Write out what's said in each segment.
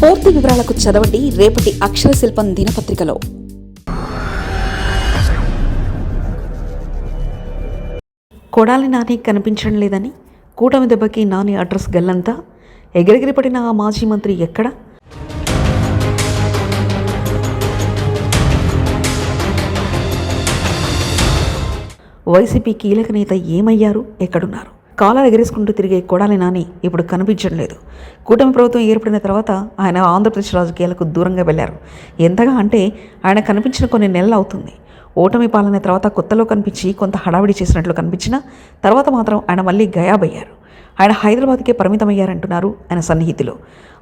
పూర్తి వివరాలకు చదవండి రేపటి అక్షర శిల్పం దినపత్రికలో. కొడాలి నాని కనిపించడం లేదని కూటమి దెబ్బకి నాని అడ్రస్ గల్లంతా ఎగిరెగిరి పడిన ఆ మాజీ మంత్రి ఎక్కడ? వైసీపీ కీలక నేత ఏమయ్యారు? ఎక్కడున్నారు? కాలాలు ఎగిరేసుకుంటూ తిరిగే కొడాలి నాని ఇప్పుడు కనిపించడం లేదు. కూటమి ప్రభుత్వం ఏర్పడిన తర్వాత ఆయన ఆంధ్రప్రదేశ్ రాజకీయాలకు దూరంగా వెళ్ళారు ఎంతగా అంటే ఆయన కనిపించిన కొన్ని నెలలు అవుతుంది. ఓటమి పాలన తర్వాత కొత్తలో కనిపించి కొంత హడావిడి చేసినట్లు కనిపించినా తర్వాత మాత్రం ఆయన మళ్ళీ గయాబయ్యారు. ఆయన హైదరాబాద్కే పరిమితమయ్యారంటున్నారు ఆయన సన్నిహితులు.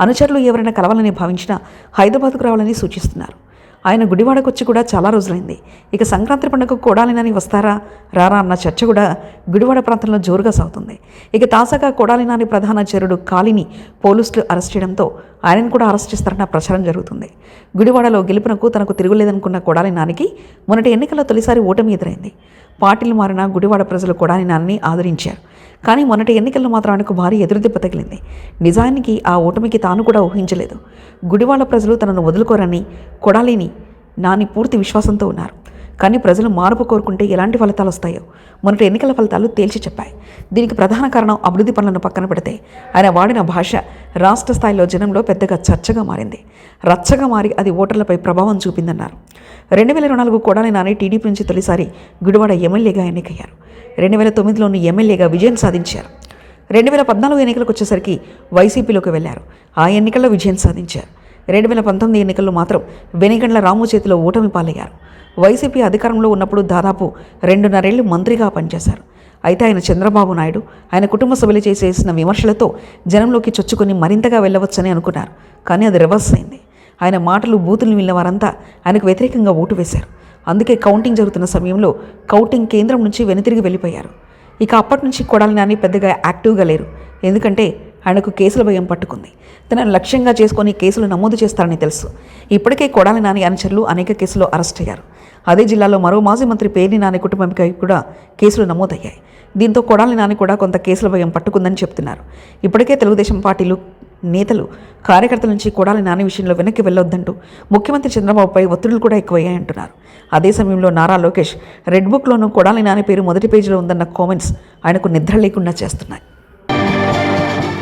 అనుచరులు ఎవరైనా కలవాలని భావించినా హైదరాబాద్కు రావాలని సూచిస్తున్నారు. ఆయన గుడివాడకు వచ్చి కూడా చాలా రోజులైంది. ఇక సంక్రాంతి పండుగ కొడాలినని వస్తారా? రారా అన్న చర్చ కూడా గుడివాడ ప్రాంతంలో జోరుగా సాగుతుంది. ఇక తాజాగా కోడాలినాని ప్రధాన చరుడు కాలిని పోలీసులు అరెస్ట్ చేయడంతో ఆయనను కూడా అరెస్ట్ చేస్తారన్న ప్రచారం జరుగుతుంది. గుడివాడలో గెలుపునకు తనకు తిరుగులేదనుకున్న కొడాలి నానికి మొన్నటి ఎన్నికల్లో తొలిసారి ఓటమి ఎదురైంది. పార్టీలు మారిన గుడివాడ ప్రజలు కొడాలి నాన్నని ఆదరించారు. కానీ మొన్నటి ఎన్నికల్లో మాత్రం ఆయనకు భారీ ఎదురుదెబ్బ తగిలింది. నిజానికి ఆ ఓటమికి తాను కూడా ఊహించలేదు. గుడివాడ ప్రజలు తనను వదులుకోరని కొడాలిని నాని పూర్తి విశ్వాసంతో ఉన్నారు. కానీ ప్రజలు మార్పు కోరుకుంటే ఎలాంటి ఫలితాలు వస్తాయో? మొన్నటి ఎన్నికల ఫలితాలు తేల్చి చెప్పాయి. దీనికి ప్రధాన కారణం అభివృద్ధి పనులను పక్కన పెడితే. ఆయన వాడిన భాష రాష్ట్ర స్థాయిలో జనంలో పెద్దగా చర్చగా మారింది. రచ్చగా మారి అది ఓటర్లపై ప్రభావం చూపిందన్నారు. రెండు వేల ఇరవై నాలుగు కొడాలి నాని టీడీపీ నుంచి తొలిసారి గుడివాడ ఎమ్మెల్యేగా ఎన్నికయ్యారు. రెండు వేల తొమ్మిదిలోని ఎమ్మెల్యేగా విజయం సాధించారు. రెండు వేల పద్నాలుగు ఎన్నికలకు వచ్చేసరికి వైసీపీలోకి వెళ్ళారు. ఆ ఎన్నికల్లో విజయం సాధించారు. రెండు వేల పంతొమ్మిది ఎన్నికల్లో మాత్రం వెనిగండ్ల రాము చేతిలో ఓటమి పాలయ్యారు. వైసీపీ అధికారంలో ఉన్నప్పుడు దాదాపు రెండున్నరేళ్ళు మంత్రిగా పనిచేశారు. అయితే ఆయన చంద్రబాబు నాయుడు ఆయన కుటుంబ సభ్యులు చేసేసిన విమర్శలతో జనంలోకి చొచ్చుకొని మరింతగా వెళ్ళవచ్చని అనుకున్నారు. కానీ అది రివర్స్ అయింది. ఆయన మాటలు బూతులు విన్న వారంతా ఆయనకు వ్యతిరేకంగా ఓటు వేశారు. అందుకే కౌంటింగ్ జరుగుతున్న సమయంలో కౌంటింగ్ కేంద్రం నుంచి వెనుతిరిగి వెళ్ళిపోయారు. ఇక అప్పటి నుంచి కొడాలి నాని పెద్దగా యాక్టివ్గా లేరు. ఎందుకంటే ఆయనకు కేసుల భయం పట్టుకుంది. తనను లక్ష్యంగా చేసుకొని కేసులు నమోదు చేస్తారని తెలుసు. ఇప్పటికే కొడాలి నాని అనుచరులు అనేక కేసుల్లో అరెస్ట్ అయ్యారు. అదే జిల్లాలో మరో మాజీ మంత్రి పేర్ని నాని కుటుంబంపై కూడా కేసులు నమోదయ్యాయి. దీంతో కొడాలి నాని కూడా కొంత కేసుల భయం పట్టుకుందని చెప్తున్నారు. ఇప్పటికే తెలుగుదేశం పార్టీలు నేతలు కార్యకర్తల నుంచి కొడాలి నాని విషయంలో వెనక్కి వెళ్ళొద్దంటూ ముఖ్యమంత్రి చంద్రబాబుపై ఒత్తిడులు కూడా ఎక్కువయ్యాయంటున్నారు. అదే సమయంలో నారా లోకేష్ రెడ్ బుక్లోనూ కొడాలి నాని పేరు మొదటి పేజీలో ఉందన్న కామెంట్స్ ఆయనకు నిద్ర లేకుండా చేస్తున్నాయి.